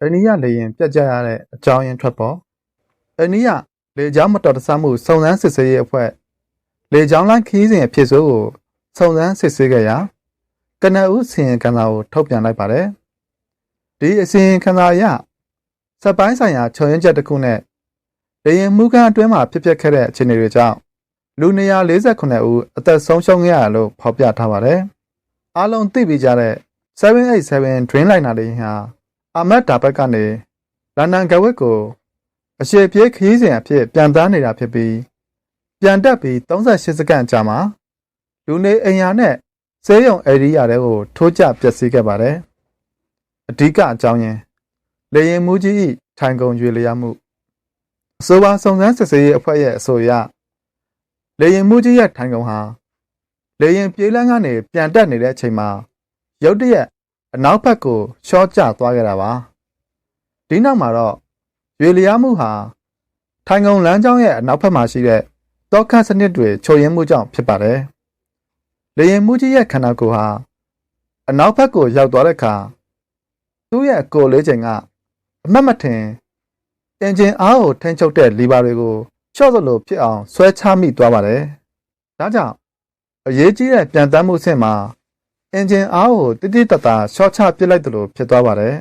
အိန္ဒိယလေရင်ပြတ်ကျရတဲ့အကြောင်းရင်းထွက်ပေါ်အိန္ဒိယလေကြောင်းမတော်တဆမှုစုံစမ်းစစ်ဆေးရေးအဖွဲ့လေကြောင်းလိုင်းခီးစဉ်အဖြစ်ဆိုကိုစုံစမ်းစစ်ဆေးခဲ့ရာကနအူးစီရင်ခံစာကိုထုတ်ပြန်လိုက်ပါတယ်ဒီအစီရင်ခံစာအရစက်ပိုင်းဆိုင်ရာခြုံရင်းချက်တစ်ခုနဲ့လေရင်မှုကန်အတွင်းမှာဖြစ်ပျက်ခဲ့တဲ့အခြေအနေတွေကြောင့်လူ148ဦးအသက်ဆုံးရှုံးခဲ့ရလို့ဖော်ပြထားပါတယ်အားလုံးသိပြီးကြတဲ့787 Dreamliner လေယာဉ်ဟာ အာမတ်ဒါဘက်ကနေလန်ဒန်ကဝက်ကိုအရှေ့ပြေးခရီးစဉ်အဖြစ်ပြန်သားနေတာဖြစ်ပြီးပြန်တက်ပြီး38စက္ကန့်ကြာမှာလူနေအိမ်ယာနဲ့ဆေးရုံအေရီးယာတွေကိုထိုးကျပျက်စီးခဲ့ပါတယ်အဓိကအကြောင်းရင်းလေရင်မူကြီး၏ထိုင်ကုန်ရွေလျားမှုအဆိုပါစုံစမ်းစစ်ဆေးရေးအဖွဲ့ရဲ့အဆိုအရလေရင်မူကြီးရဲ့ထိုင်ကုန်ဟာလေရင်ပြေးလန်းကနေပြန်တက်နေတဲ့အချိန်မှာရုတ်တရက် အနောက်ဘက်ကိုရှော့ကျသွားခဲ့တာပါဒီနောက်မှာတော့ရွေလျားမှုဟာထိုင်ကုန်လမ်းကြောင်းရဲ့အနောက်ဘက်မှာရှိတဲ့တောခတ်စနစ်တွေချို့ယွင်းမှုကြောင့်ဖြစ်ပါတယ်လေရင်မှုကြီးရဲ့ခန္ဓာကိုယ်ဟာအနောက်ဘက်ကိုရောက်သွားတဲ့အခါသူ့ရဲ့ကိုယ်လေးချိန်ကအမတ်မထင်အင်ဂျင်အားကိုထိန်းချုပ်တဲ့လီဗာတွေကိုချော့သလိုဖြစ်အောင်ဆွဲချမိသွားပါတယ်ဒါကြောင့်အရေးကြီးတဲ့ပြန်တမ်းမှုအဆင့်မှာ အင်ဂျင်အားကိုတိတိတတ်တာရှော့ချပစ်လိုက်တယ်လို့ဖြစ်သွားပါတယ်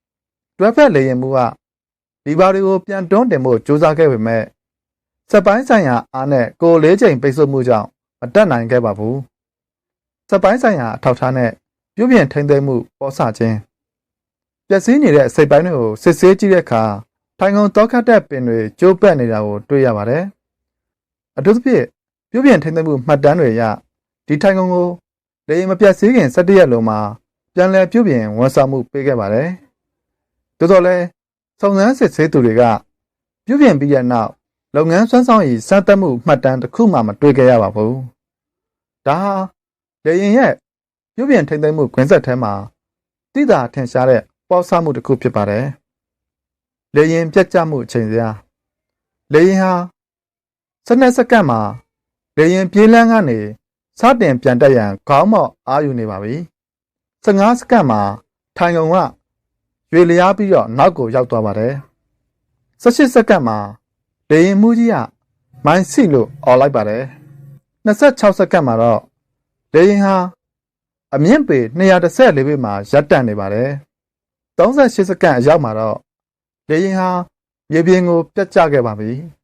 ။တွဲဖက်လေရင်မှုကလီဗာတွေကိုပြန်တွန်းတင်ဖို့ကြိုးစားခဲ့ပေမဲ့စက်ပိုင်းဆိုင်ရာအားနဲ့ကိုလေးချိန်ပိတ်ဆို့မှုကြောင့်မတက်နိုင်ခဲ့ပါဘူး။စက်ပိုင်းဆိုင်ရာအထောက်ထားနဲ့ပြုပြင်ထိန်းသိမ်းမှုပေါ်ဆခြင်းပျက်စီးနေတဲ့စိတ်ပိုင်းတွေကိုစစ်ဆေးကြည့်တဲ့အခါထိုင်ကုန်တောခတ်တဲ့ပင်တွေကျိုးပက်နေတာကိုတွေ့ရပါတယ်။အထူးသဖြင့်ပြုပြင်ထိန်းသိမ်းမှုမှတ်တမ်းတွေအရဒီထိုင်ကုန်ကို လေရင်မပြတ်စည်းခင်17ရက်လုံးမှာပြန်လည်ပြုပြင်ဝန်ဆောင်မှုပေးခဲ့ပါတယ်။သို့တော်လည်းစုံစမ်းစစ်ဆေးသူတွေကပြုပြင်ပြီးတဲ့နောက်လုပ်ငန်းဆွမ်းဆောင်ရည်စတင်မှုမှတ်တမ်းတစ်ခုမှမတွေ့ခဲ့ရပါဘူး။ဒါဟာလေရင်ရဲ့ပြုပြင်ထိန်းသိမ်းမှုခွင့်ဆက်ထဲမှာတိတာထင်ရှားတဲ့ပေါ်ဆမှုတစ်ခုဖြစ်ပါတယ်။လေရင်ပြတ်ကျမှုအချိန်စရာလေရင်ဟာ12စက္ကန့်မှာလေရင်ပြေးလန်းကနေ စတင်ပြန်တက်ရန်ခေါင်းမော့အားယူနေပါပြီ15စက္ကန့်မှာထိုင်ကုန်ကရွေလျားပြီးတော့နောက်ကိုရောက်သွားပါတယ်18စက္ကန့်မှာလေရင်မှုကြီးကမိုင်းစီလို့អော်လိုက်ပါတယ်26စက္ကန့်မှာတော့လေရင်ဟာအမြင့်ပေ214ပေမှာရပ်တန့်နေပါတယ်38စက္ကန့်အရောက်မှာတော့လေရင်ဟာမြေပြင်ကိုပြတ်ကျခဲ့ပါပြီ။